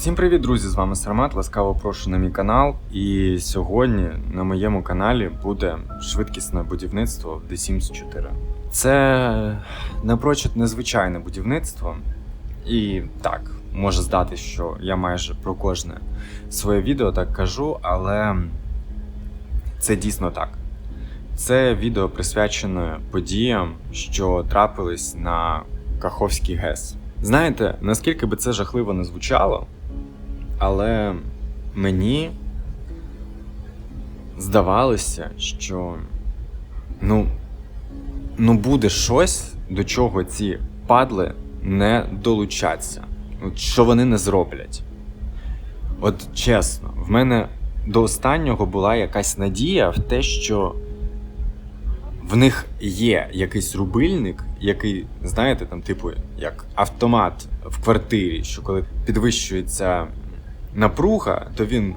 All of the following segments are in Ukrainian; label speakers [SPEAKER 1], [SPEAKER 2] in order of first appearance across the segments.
[SPEAKER 1] Всім привіт, друзі! З вами Сармат. Ласкаво прошу на мій канал. І сьогодні на моєму каналі буде швидкісне будівництво в The Sims 4. Це напрочуд незвичайне будівництво. І так, може здати, що я майже про кожне своє відео так кажу, але це дійсно так. Це відео присвячене подіям, що трапились на Каховський ГЕС. Знаєте, наскільки би це жахливо не звучало, але мені здавалося, що ну, ну буде щось, до чого ці падли не долучаться, От що вони не зроблять. От чесно, в мене до останнього була якась надія в те, що в них є якийсь рубильник, який, знаєте, там, типу, як автомат в квартирі, що коли підвищується напруга, то він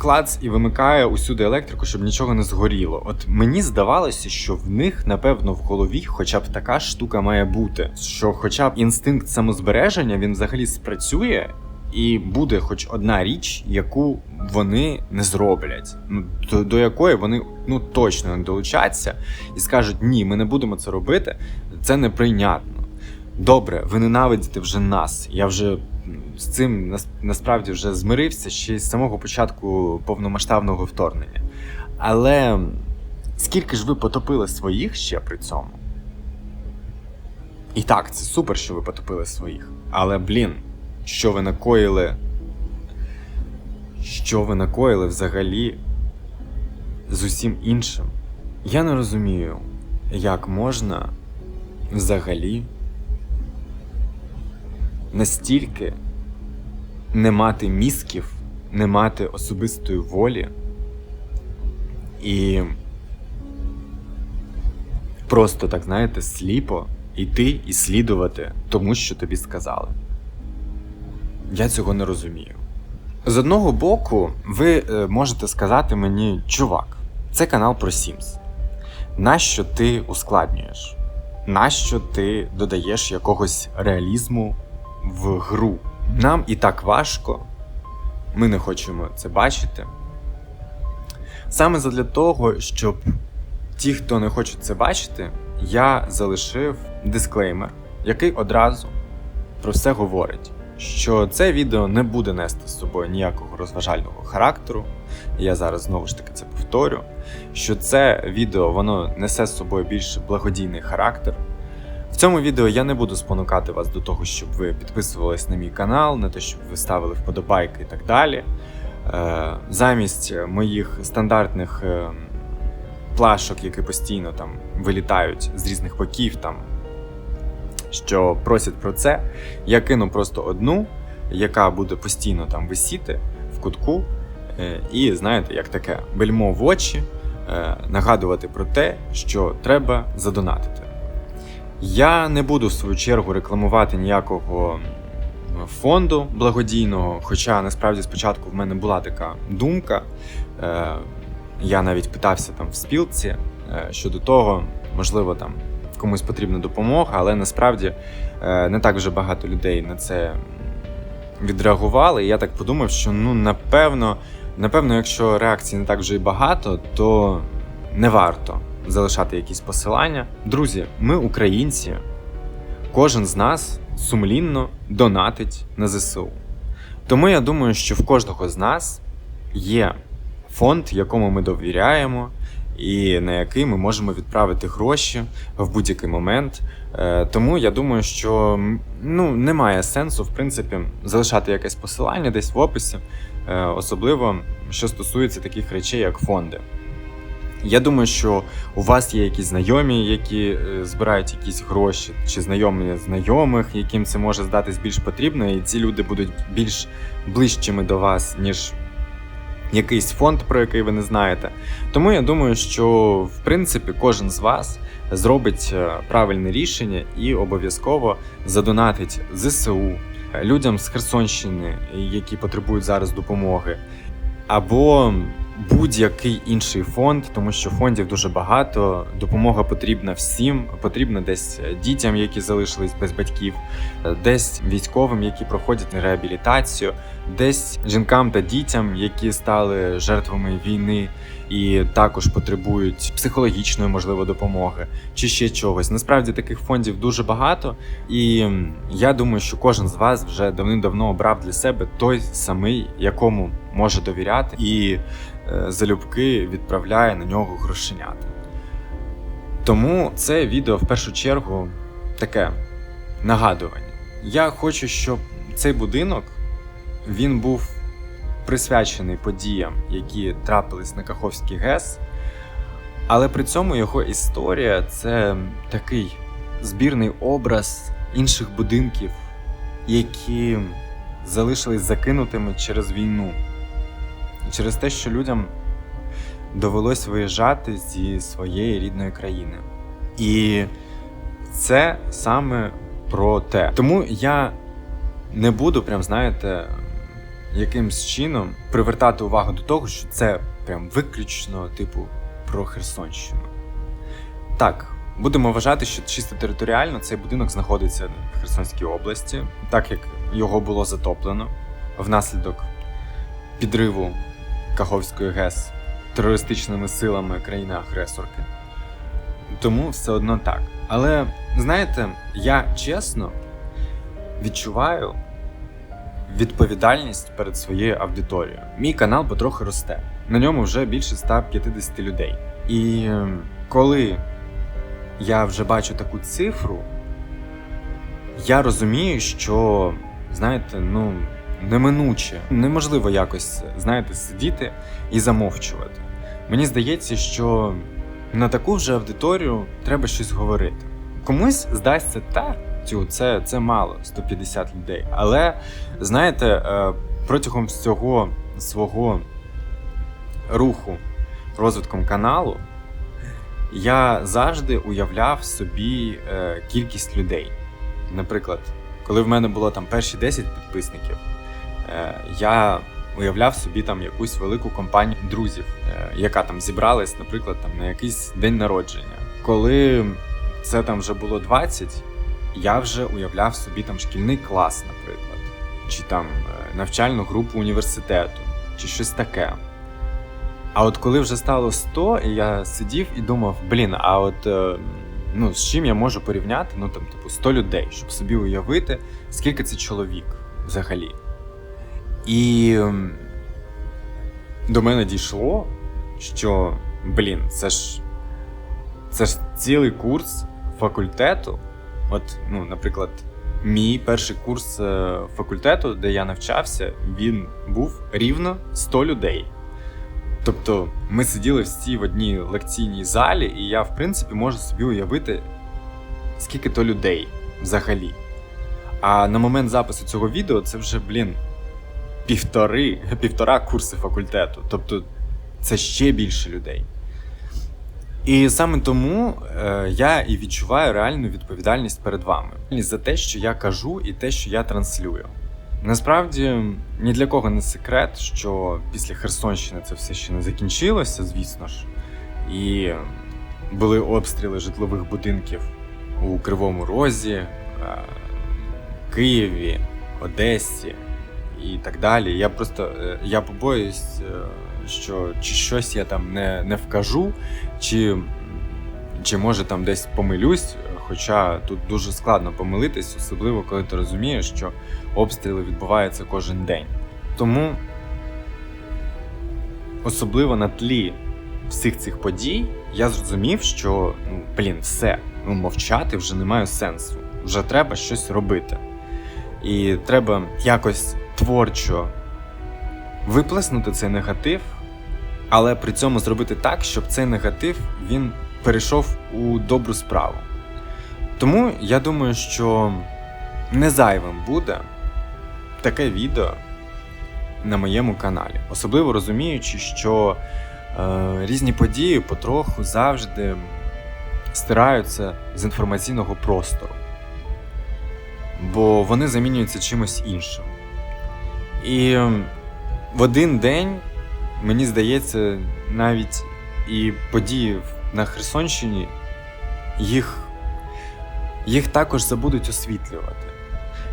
[SPEAKER 1] клац і вимикає усюди електрику, щоб нічого не згоріло. От мені здавалося, що в них, напевно, в голові хоча б така штука має бути, що, хоча б інстинкт самозбереження він взагалі спрацює. І буде хоч одна річ, яку вони не зроблять, ну до, до якої вони ну точно не долучаться і скажуть: ні, ми не будемо це робити, це неприйнятно. Добре, ви ненавидите вже нас. Я вже з цим насправді вже змирився ще з самого початку повномасштабного вторгнення. Але скільки ж ви потопили своїх ще при цьому? І так, це супер, що ви потопили своїх. Але блін, що ви накоїли. Що ви накоїли взагалі з усім іншим? Я не розумію, як можна взагалі настільки не мати мізків, не мати особистої волі і просто так, знаєте, сліпо йти і слідувати тому, що тобі сказали. Я цього не розумію. З одного боку, ви е, можете сказати мені, чувак, це канал про Sims. Нащо ти ускладнюєш? Нащо ти додаєш якогось реалізму в гру? Нам і так важко, ми не хочемо це бачити. Саме задля того, щоб ті, хто не хочуть це бачити, я залишив дисклеймер, який одразу про все говорить, що це відео не буде нести з собою ніякого розважального характеру. Я зараз знову ж таки це повторю. Що це відео воно несе з собою більш благодійний характер. Цьому відео я не буду спонукати вас до того, щоб ви підписувались на мій канал, на те, щоб ви ставили вподобайки і так далі. Е, замість моїх стандартних е, плашок, які постійно там вилітають з різних боків, там, що просять про це, я кину просто одну, яка буде постійно там висіти в кутку. Е, І знаєте, як таке бельмо в очі, нагадувати про те, що треба задонатити. Я не буду в свою чергу рекламувати ніякого фонду благодійного, хоча насправді спочатку в мене була така думка. Е, Я навіть питався там в спілці е, щодо того, можливо, там комусь потрібна допомога, але насправді е, не так вже багато людей на це відреагували. І я так подумав, що ну напевно, напевно, якщо реакцій не так вже і багато, то не варто залишати якісь посилання. Друзі, ми українці, кожен з нас сумлінно донатить на ЗСУ. Тому я думаю, що в кожного з нас є фонд, якому ми довіряємо, і на який ми можемо відправити гроші в будь-який момент. Е, Тому я думаю, що ну, немає сенсу, в принципі, залишати якесь посилання десь в описі, е, особливо що стосується таких речей, як фонди. Я думаю, що у вас є якісь знайомі, які е, збирають якісь гроші, чи знайомі знайомих, яким це може здатись більш потрібно, і ці люди будуть більш ближчими до вас, ніж якийсь фонд, про який ви не знаєте. Тому я думаю, що в принципі кожен з вас зробить е, правильне рішення і обов'язково задонатить ЗСУ людям з Херсонщини, які потребують зараз допомоги, або будь-який інший фонд, тому що фондів дуже багато. Допомога потрібна всім. Потрібна десь дітям, які залишились без батьків, десь військовим, які проходять реабілітацію, десь жінкам та дітям, які стали жертвами війни і також потребують психологічної, можливо, допомоги чи ще чогось. Насправді таких фондів дуже багато, і я думаю, що кожен з вас вже давним-давно обрав для себе той самий, якому може довіряти, і е, залюбки відправляє на нього грошенята. Тому це відео в першу чергу таке нагадування. Я хочу, щоб цей будинок він був присвячений подіям, які трапились на Каховський ГЕС, але при цьому його історія це такий збірний образ інших будинків, які залишились закинутими через війну, через те, що людям довелось виїжджати зі своєї рідної країни. І це саме про те. Тому я не буду, прям знаєте, якимсь чином привертати увагу до того, що це прям виключно, типу, про Херсонщину. Так, будемо вважати, що чисто територіально цей будинок знаходиться в Херсонській області, так як його було затоплено внаслідок підриву Каховської ГЕС терористичними силами країни-агресорки. Тому все одно так. Але знаєте, я чесно відчуваю відповідальність перед своєю аудиторією. Мій канал потрохи росте. На ньому вже більше 150 людей. І ем, коли я вже бачу таку цифру, я розумію, що, знаєте, ну, неминуче, неможливо якось, знаєте, сидіти і замовчувати. Мені здається, що на таку вже аудиторію треба щось говорити. Комусь здасться так. Тю, це це мало 150 людей. Але знаєте, е, протягом всього свого руху розвитком каналу я завжди уявляв собі е, кількість людей. Наприклад, коли в мене було там перші 10 підписників, я уявляв собі там якусь велику компанію друзів, яка там зібралась, наприклад, там на якийсь день народження. Коли це там вже було 20, я вже уявляв собі там шкільний клас, наприклад, чи там е, навчальну групу університету, чи щось таке. А от коли вже стало 100, і я сидів і думав, блін, а от е, ну, з чим я можу порівняти ну там, типу, 100 людей, щоб собі уявити, скільки це чоловік взагалі. І до мене дійшло, що, блін, це ж це ж цілий курс факультету. От, ну, наприклад, мій перший курс е, факультету, де я навчався, він був рівно 100 людей. Тобто ми сиділи всі в одній лекційній залі, і я, в принципі, можу собі уявити, скільки то людей взагалі. А на момент запису цього відео це вже, блін, півтори, півтора курси факультету. Тобто це ще більше людей. І саме тому е, я і відчуваю реальну відповідальність перед вами за те, що я кажу, і те, що я транслюю. Насправді ні для кого не секрет, що після Херсонщини це все ще не закінчилося, звісно ж, і були обстріли житлових будинків у Кривому Розі, е, Києві, Одесі і так далі. Я просто е, я побоюсь. Е, що чи щось я там не не вкажу, чи чи може там десь помилюсь. Хоча тут дуже складно помилитись, особливо коли ти розумієш, що обстріли відбуваються кожен день. Тому особливо на тлі всіх цих подій я зрозумів, що ну, блін, все, ну мовчати вже немає сенсу. Вже треба щось робити. І треба якось творчо виплеснути цей негатив, але при цьому зробити так, щоб цей негатив він перейшов у добру справу. Тому я думаю, що не зайвим буде таке відео на моєму каналі, особливо розуміючи, що е, різні події потроху завжди стираються з інформаційного простору, бо вони замінюються чимось іншим. І в один день мені здається, навіть і події на Херсонщині їх, їх також забудуть освітлювати.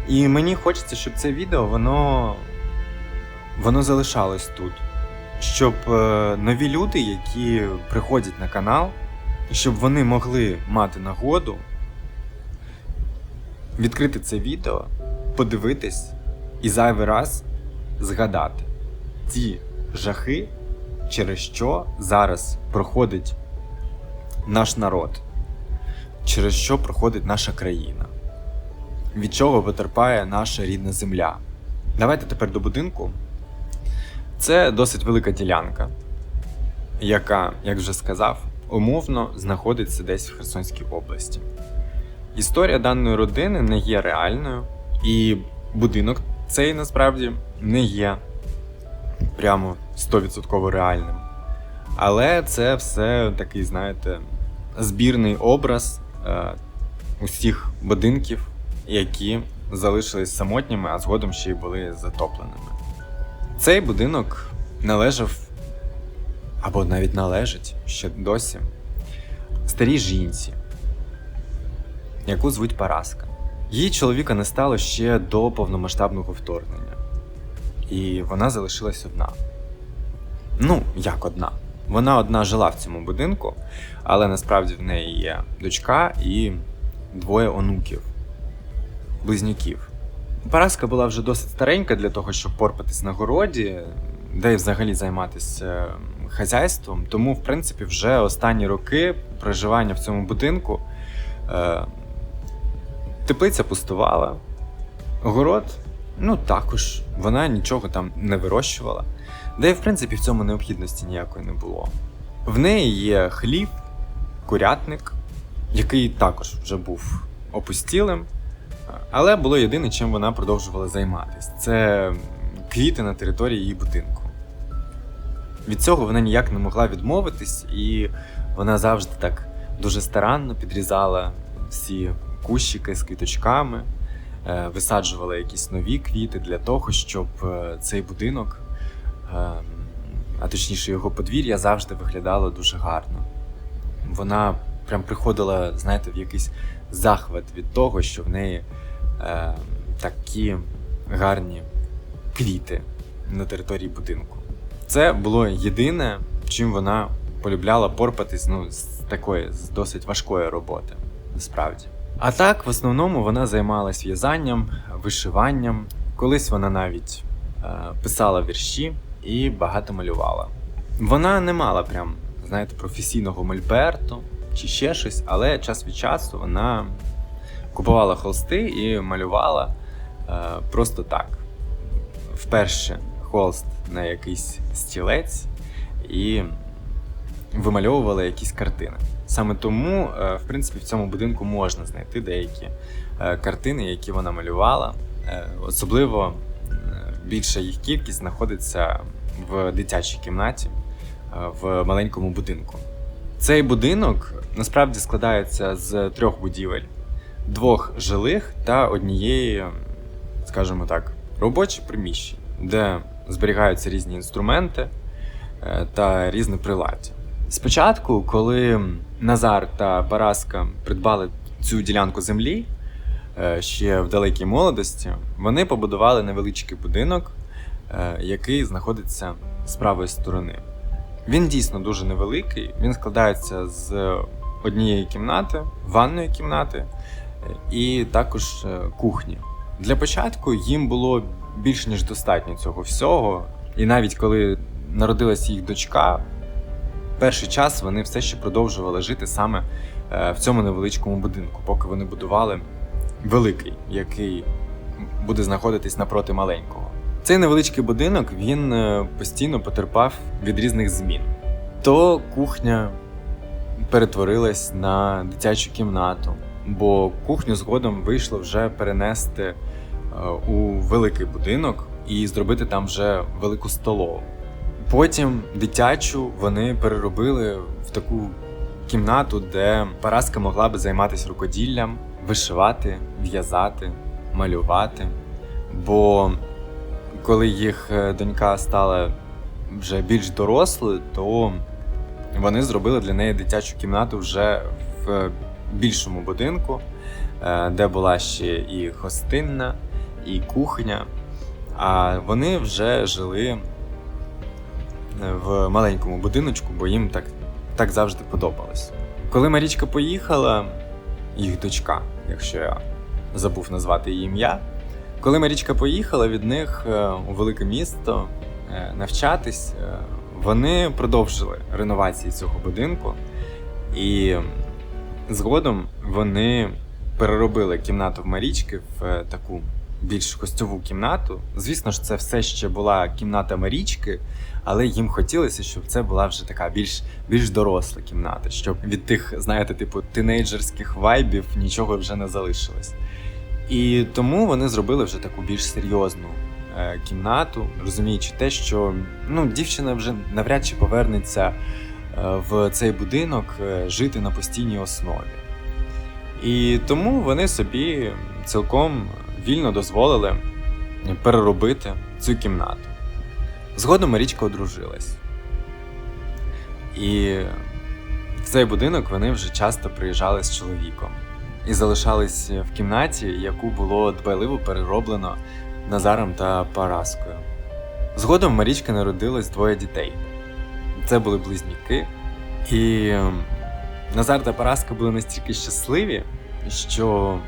[SPEAKER 1] І мені хочеться, щоб це відео воно, воно залишалось тут. Щоб е, нові люди, які приходять на канал, щоб вони могли мати нагоду відкрити це відео, подивитись і зайвий раз згадати ті жахи, через що зараз проходить наш народ, через що проходить наша країна, від чого потерпає наша рідна земля. Давайте тепер до будинку. Це досить велика ділянка, яка, як вже сказав, умовно знаходиться десь в Херсонській області. Історія даної родини не є реальною, і будинок цей насправді не є прямо 100% реальним. Але це все такий, знаєте, збірний образ е, усіх будинків, які залишились самотніми, а згодом ще й були затопленими. Цей будинок належав або навіть належить ще досі старій жінці, яку звуть Параска. Її чоловіка не стало ще до повномасштабного вторгнення, і вона залишилась одна. Ну, як одна. Вона одна жила в цьому будинку, але насправді в неї є дочка і двоє онуків, близнюків. Параска була вже досить старенька для того, щоб порпатись на городі, де й взагалі займатися хазяйством. Тому, в принципі, вже останні роки проживання в цьому будинку е, теплиця пустувала, город, ну також вона нічого там не вирощувала. Де, в принципі, в цьому необхідності ніякої не було. В неї є хліб, курятник, який також вже був опустілим. Але було єдине, чим вона продовжувала займатися це квіти на території її будинку. Від цього вона ніяк не могла відмовитись, і вона завжди так дуже старанно підрізала всі кущики з квіточками, висаджувала якісь нові квіти для того, щоб е, цей будинок, е, а точніше його подвір'я, завжди виглядало дуже гарно. Вона прям приходила, знаєте, в якийсь захват від того, що в неї е, такі гарні квіти на території будинку. Це було єдине, чим вона полюбляла порпатись ну, з такої з досить важкої роботи, насправді. А так, в основному вона займалась в'язанням, вишиванням. Колись вона навіть е, писала вірші і багато малювала. Вона не мала прям, знаєте, професійного мольберту чи ще щось, але час від часу вона купувала холсти і малювала е, просто так. Вперше холст на якийсь стілець і вимальовувала якісь картини. Саме тому, е, в принципі, в цьому будинку можна знайти деякі е, картини, які вона малювала. Е, особливо більша їх кількість знаходиться в дитячій кімнаті в маленькому будинку. Цей будинок насправді складається з трьох будівель: двох жилих та однієї, скажімо так, робоче приміщення, де зберігаються різні інструменти та різне приладдя. Спочатку, коли Назар та Параска придбали цю ділянку землі е, ще в далекій молодості, вони побудували невеличкий будинок, е, який знаходиться з правої сторони. Він дійсно дуже невеликий, він складається з однієї кімнати, ванної кімнати е, і також кухні. Для початку їм було більш ніж достатньо цього всього, і навіть коли народилась їх дочка перший час вони все ще продовжували жити саме е, в цьому невеличкому будинку, поки вони будували великий, який буде знаходитись напроти маленького. Цей невеличкий будинок він е, постійно потерпав від різних змін. То кухня перетворилась на дитячу кімнату, бо кухню згодом вийшло вже перенести е, у великий будинок і зробити там вже велику столову. Потім дитячу вони переробили в таку кімнату, де Параска могла би займатися рукоділлям, вишивати, в'язати, малювати. Бо коли їх е, донька стала вже більш дорослою, то вони зробили для неї дитячу кімнату вже в більшому будинку, е, де була ще і гостинна, і кухня. А вони вже жили е, в маленькому будиночку, бо їм так, так завжди подобалось. Коли Марічка поїхала, їх дочка, якщо я забув назвати її ім'я. Коли Марічка поїхала від них е, у велике місто е, навчатись, е, вони продовжили реновації цього будинку, і згодом вони переробили кімнату в Марічки в е, таку більш гостьову кімнату. Звісно ж, це все ще була кімната Марічки, але їм хотілося, щоб це була вже така більш, більш доросла кімната, щоб від тих, знаєте, типу тинейджерських вайбів нічого вже не залишилось. І тому вони зробили вже таку більш серйозну е, кімнату, розуміючи те, що ну, дівчина вже навряд чи повернеться е, в цей будинок е, жити на постійній основі. І тому вони собі цілком вільно дозволили переробити цю кімнату. Згодом Марічка одружилась. І в цей будинок вони вже часто приїжджали з чоловіком і залишались в кімнаті, яку було дбайливо перероблено Назаром та Параскою. Згодом в Марічки народилось двоє дітей. Це були близнюки, і Назар та Параска були настільки щасливі, що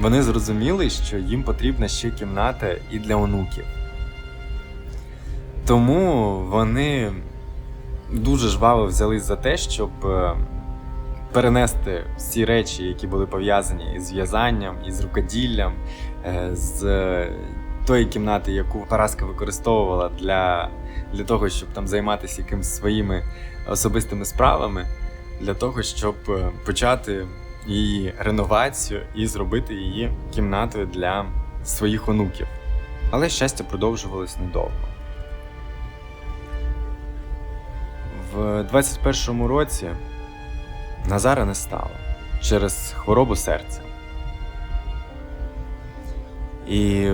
[SPEAKER 1] вони зрозуміли, що їм потрібна ще кімната і для онуків. Тому вони дуже жваво взялись за те, щоб е, перенести всі речі, які були пов'язані із в'язанням, із рукоділлям, е, з е, тої кімнати, яку Параска використовувала для, для того, щоб там займатися якимись своїми особистими справами, для того, щоб почати її реновацію і зробити її кімнатою для своїх онуків. Але щастя продовжувалось недовго. В 21-му році Назара не стало через хворобу серця. І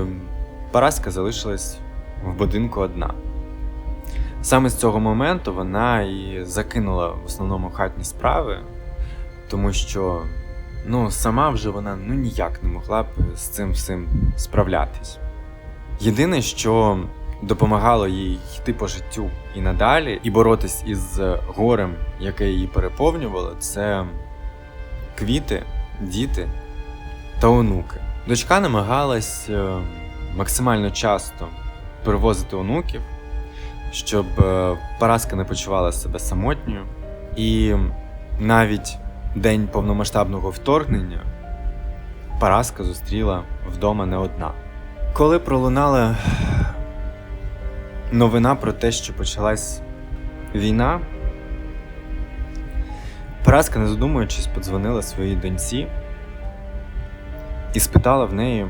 [SPEAKER 1] Параска залишилась в будинку одна. Саме з цього моменту вона і закинула в основному хатні справи, тому що ну, сама вже вона ну, ніяк не могла б з цим всім справлятись. Єдине, що допомагало їй йти по життю і надалі, і боротись із горем, яке її переповнювало, це квіти, діти та онуки. Дочка намагалась е, максимально часто перевозити онуків, щоб е, Параска не почувала себе самотньою. І навіть день повномасштабного вторгнення Параска зустріла вдома не одна. Коли пролунала новина про те, що почалась війна, Параска, не задумуючись, подзвонила своїй доньці і спитала в неї,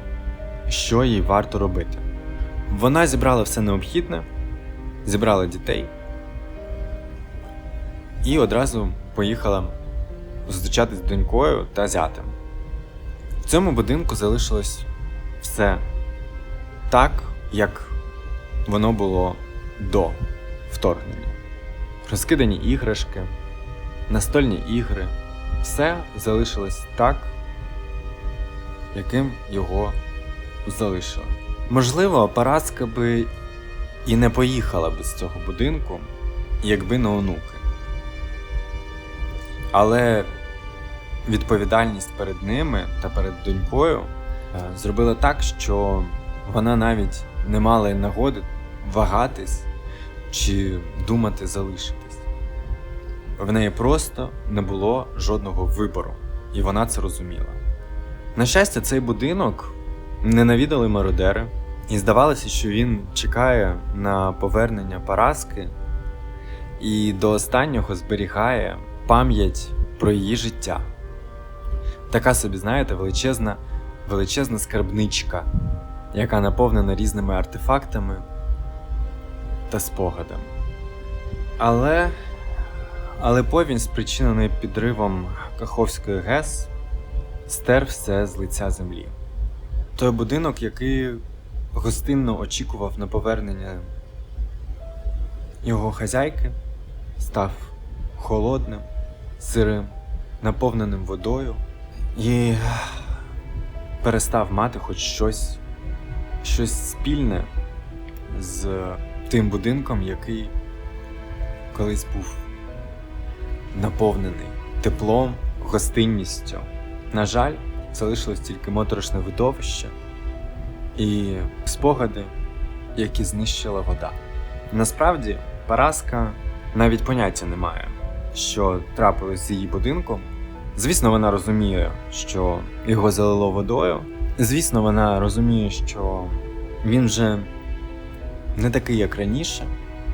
[SPEAKER 1] що їй варто робити. Вона зібрала все необхідне, зібрала дітей і одразу поїхала зустрічатись з донькою та зятем. В цьому будинку залишилось все так, як воно було до вторгнення. Розкидані іграшки, настольні ігри, все залишилось так, яким його залишили. Можливо, Параска би і не поїхала би з цього будинку, якби не онуки. Але відповідальність перед ними та перед донькою е, зробила так, що вона навіть не мала нагоди вагатись чи думати залишитись. В неї просто не було жодного вибору, і вона це розуміла. На щастя, цей будинок ненавідали мародери, і здавалося, що він чекає на повернення Параски і до останнього зберігає пам'ять про її життя. Така собі, знаєте, величезна, величезна скарбничка, яка наповнена різними артефактами та спогадами. Але, але повінь, спричинений підривом Каховської ГЕС, стер все з лиця землі. Той будинок, який гостинно очікував на повернення його хазяйки став холодним, сирим, наповненим водою і перестав мати хоч щось, щось спільне з тим будинком, який колись був наповнений теплом, гостинністю. На жаль, залишилось тільки моторошне видовище і спогади, які знищила вода. Насправді, Параска навіть поняття не має, що трапилось з її будинком. Звісно, вона розуміє, що його залило водою. Звісно, вона розуміє, що він вже не такий, як раніше,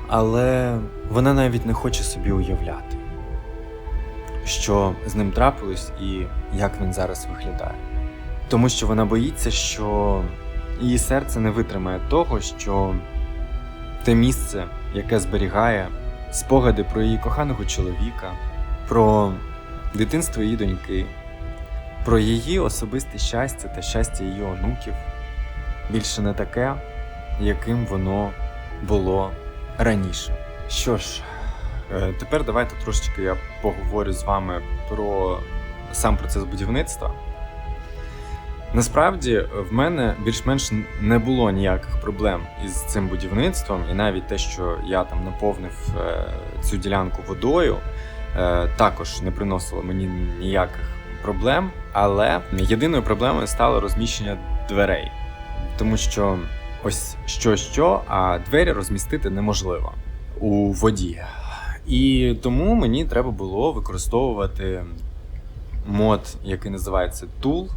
[SPEAKER 1] але вона навіть не хоче собі уявляти, що з ним трапилось і як він зараз виглядає. Тому що вона боїться, що її серце не витримає того, що те місце, яке зберігає спогади про її коханого чоловіка, про дитинство її доньки, про її особисте щастя та щастя її онуків, більше не таке, яким воно було раніше. Що ж, е, тепер давайте трошечки я поговорю з вами про сам процес будівництва. Насправді в мене більш-менш не було ніяких проблем із цим будівництвом, і навіть те, що я там наповнив е, цю ділянку водою, також не приносило мені ніяких проблем. Але єдиною проблемою стало розміщення дверей, тому що ось що, що, а двері розмістити неможливо у воді. І тому мені треба було використовувати мод, який називається Tool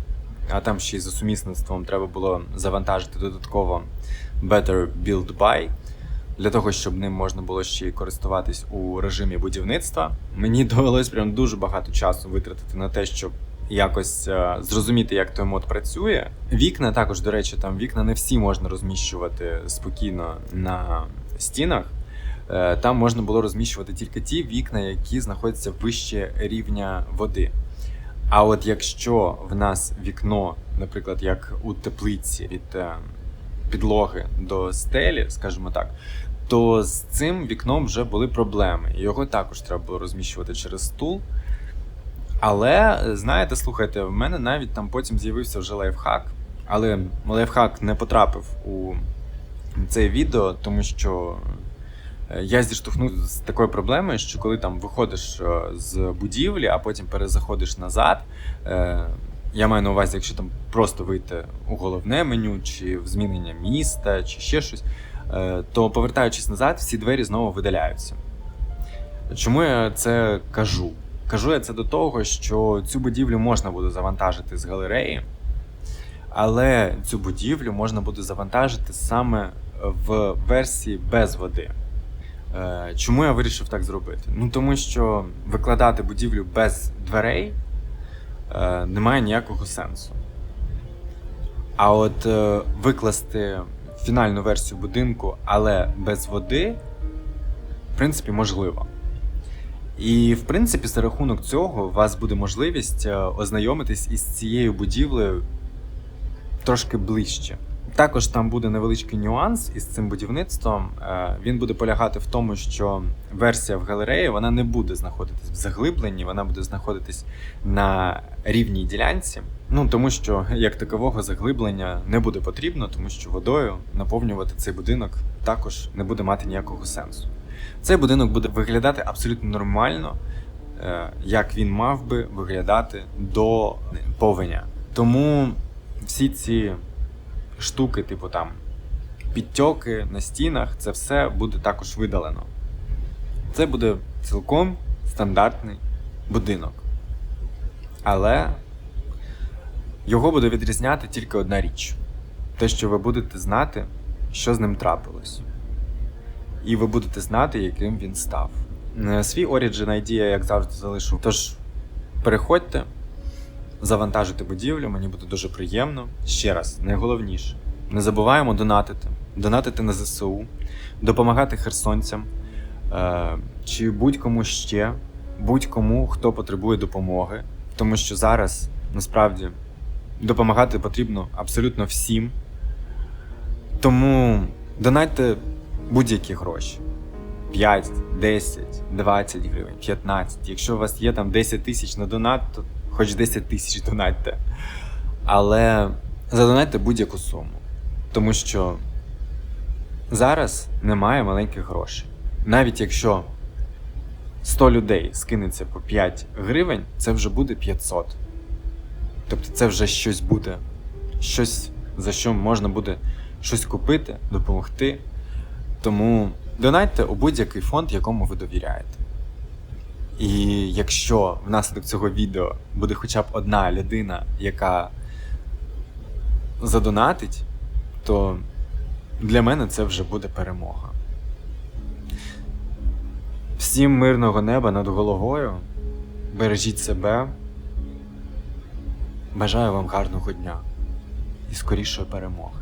[SPEAKER 1] а там ще й за сумісництвом треба було завантажити додатково Better Build By, для того, щоб ним можна було ще й користуватись у режимі будівництва. Мені довелось прям дуже багато часу витратити на те, щоб якось е, зрозуміти, як той мод працює. Вікна також, до речі, там вікна не всі можна розміщувати спокійно на стінах. Е, там можна було розміщувати тільки ті вікна, які знаходяться вище рівня води. А от якщо в нас вікно, наприклад, як у теплиці від е, підлоги до стелі, скажімо так, то з цим вікном вже були проблеми. Його також треба було розміщувати через стул. Але, знаєте, слухайте, в мене навіть там потім з'явився вже лайфхак. Але лайфхак не потрапив у це відео, тому що Е, я зіштовхнувся з такою проблемою, що коли там виходиш е, з будівлі, а потім перезаходиш назад. Е, я маю на увазі, якщо там просто вийти у головне меню, чи в змінення міста, чи ще щось, то повертаючись назад, всі двері знову видаляються. Чому я це кажу? Кажу я це до того, що цю будівлю можна буде завантажити з галереї, але цю будівлю можна буде завантажити саме в версії без води. Е, чому я вирішив так зробити? Ну тому що викладати будівлю без дверей е, немає ніякого сенсу. А от е, викласти фінальну версію будинку, але без води, в принципі, можливо. І, в принципі, за рахунок цього у вас буде можливість ознайомитись із цією будівлею трошки ближче. Також там буде невеличкий нюанс із цим будівництвом. Е, він буде полягати в тому, що версія в галереї вона не буде знаходитись в заглибленні, вона буде знаходитись на рівній ділянці. Ну тому що як такового заглиблення не буде потрібно, тому що водою наповнювати цей будинок також не буде мати ніякого сенсу. Цей будинок буде виглядати абсолютно нормально, е, як він мав би виглядати до повеня. Тому всі ці штуки, типу там підтьоки на стінах, це все буде також видалено. Це буде цілком стандартний будинок. Але його буде відрізняти тільки одна річ: те, що ви будете знати, що з ним трапилось. І ви будете знати, яким він став. Е, свій Origin ID я, як завжди, залишу. Тож переходьте завантажити будівлю, мені буде дуже приємно. Ще раз, найголовніше, не забуваємо донатити, донатити на ЗСУ, допомагати херсонцям е, чи будь-кому ще, будь-кому, хто потребує допомоги. Тому що зараз насправді допомагати потрібно абсолютно всім. Тому донайте будь-які гроші. 5, 10, 20 гривень, 15. Якщо у вас є там 10 тисяч на донат, то хоч 10 тисяч донатьте. Але задонатьте будь-яку суму. Тому що зараз немає маленьких грошей. Навіть якщо 100 людей скинеться по 5 гривень, це вже буде 500. Тобто це вже щось буде. Щось, за що можна буде щось купити, допомогти. Тому донатьте у будь-який фонд, якому ви довіряєте. І якщо внаслідок цього відео буде хоча б одна людина, яка задонатить, то для мене це вже буде перемога. Всім мирного неба над головою. Бережіть себе. Бажаю вам гарного дня і скорішої перемоги.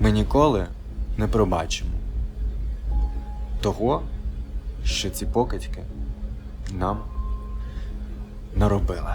[SPEAKER 1] Ми ніколи не пробачимо того, що ці покидьки нам наробили.